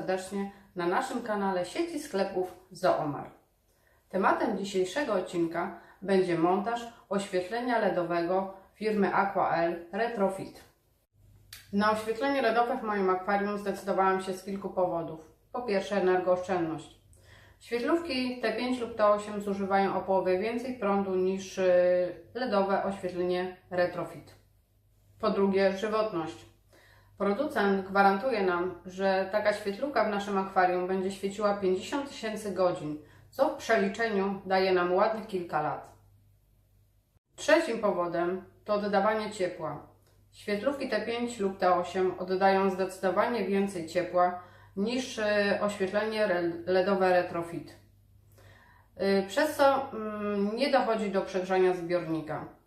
serdecznie na naszym kanale sieci sklepów Zoomar. Tematem dzisiejszego odcinka będzie montaż oświetlenia LEDowego firmy Aquael Retrofit. Na oświetlenie LEDowe w moim akwarium zdecydowałam się z kilku powodów. Po pierwsze energooszczędność. Świetlówki T5 lub T8 zużywają o połowę więcej prądu niż y, LEDowe oświetlenie Retrofit. Po drugie żywotność. Producent gwarantuje nam, że taka świetlówka w naszym akwarium będzie świeciła 50 tysięcy godzin, co w przeliczeniu daje nam ładnych kilka lat. Trzecim powodem to oddawanie ciepła. Świetlówki T5 lub T8 oddają zdecydowanie więcej ciepła niż y, oświetlenie LEDowe retrofit. Y, Przez co mm, nie dochodzi do przegrzania zbiornika.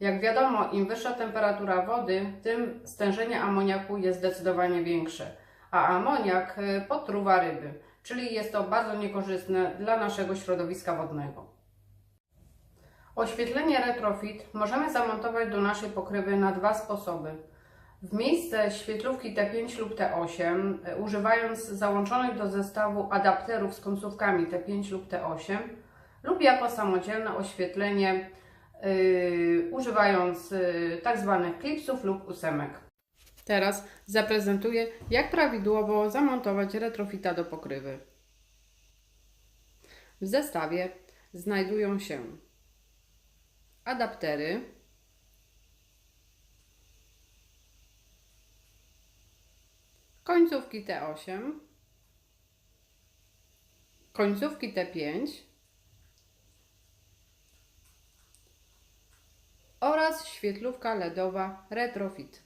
Jak wiadomo, im wyższa temperatura wody, tym stężenie amoniaku jest zdecydowanie większe, a amoniak y, potruwa ryby, czyli jest to bardzo niekorzystne dla naszego środowiska wodnego. Oświetlenie retrofit możemy zamontować do naszej pokrywy na dwa sposoby. W miejsce świetlówki T5 lub T8, y, używając załączonych do zestawu adapterów z końcówkami T5 lub T8, lub jako samodzielne oświetlenie używając yy, tak zwanych klipsów lub ósemek. Teraz zaprezentuję, jak prawidłowo zamontować retrofita do pokrywy. W zestawie znajdują się adaptery, końcówki T8, końcówki T5 oraz świetlówka LEDowa Retrofit.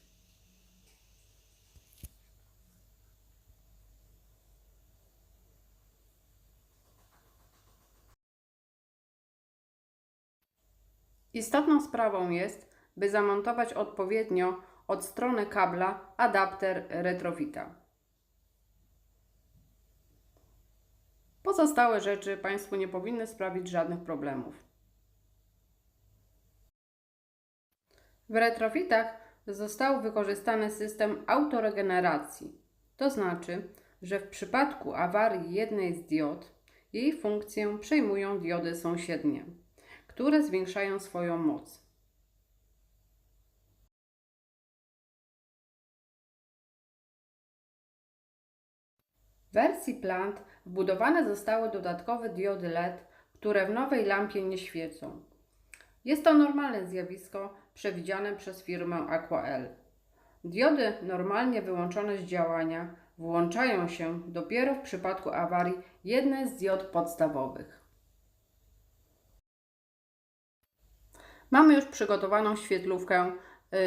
Istotną sprawą jest, by zamontować odpowiednio od strony kabla adapter Retrofita. Pozostałe rzeczy Państwu nie powinny sprawić żadnych problemów. W retrofitach został wykorzystany system autoregeneracji. To znaczy, że w przypadku awarii jednej z diod, jej funkcję przejmują diody sąsiednie, które zwiększają swoją moc. W wersji Plant wbudowane zostały dodatkowe diody LED, które w nowej lampie nie świecą. Jest to normalne zjawisko przewidziane przez firmę Aquael. Diody normalnie wyłączone z działania włączają się dopiero w przypadku awarii jednej z diod podstawowych. Mamy już przygotowaną świetlówkę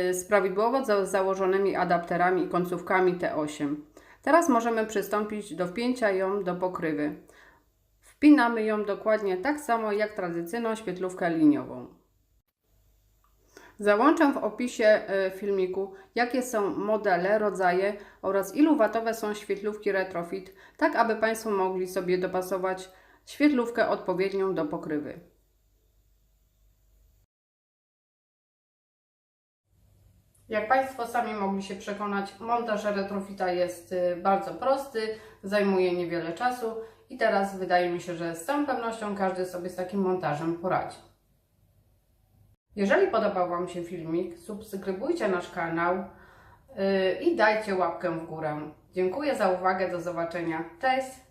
y, z prawidłowo za- założonymi adapterami i końcówkami T8. Teraz możemy przystąpić do wpięcia ją do pokrywy. Wpinamy ją dokładnie tak samo jak tradycyjną świetlówkę liniową. Załączę w opisie e, filmiku, jakie są modele, rodzaje oraz ilu watowe są świetlówki retrofit, tak aby Państwo mogli sobie dopasować świetlówkę odpowiednią do pokrywy. Jak Państwo sami mogli się przekonać, montaż retrofita jest y, bardzo prosty, zajmuje niewiele czasu i teraz wydaje mi się, że z całą pewnością każdy sobie z takim montażem poradzi. Jeżeli podobał Wam się filmik, subskrybujcie nasz kanał yy, i dajcie łapkę w górę. Dziękuję za uwagę, do zobaczenia. Cześć!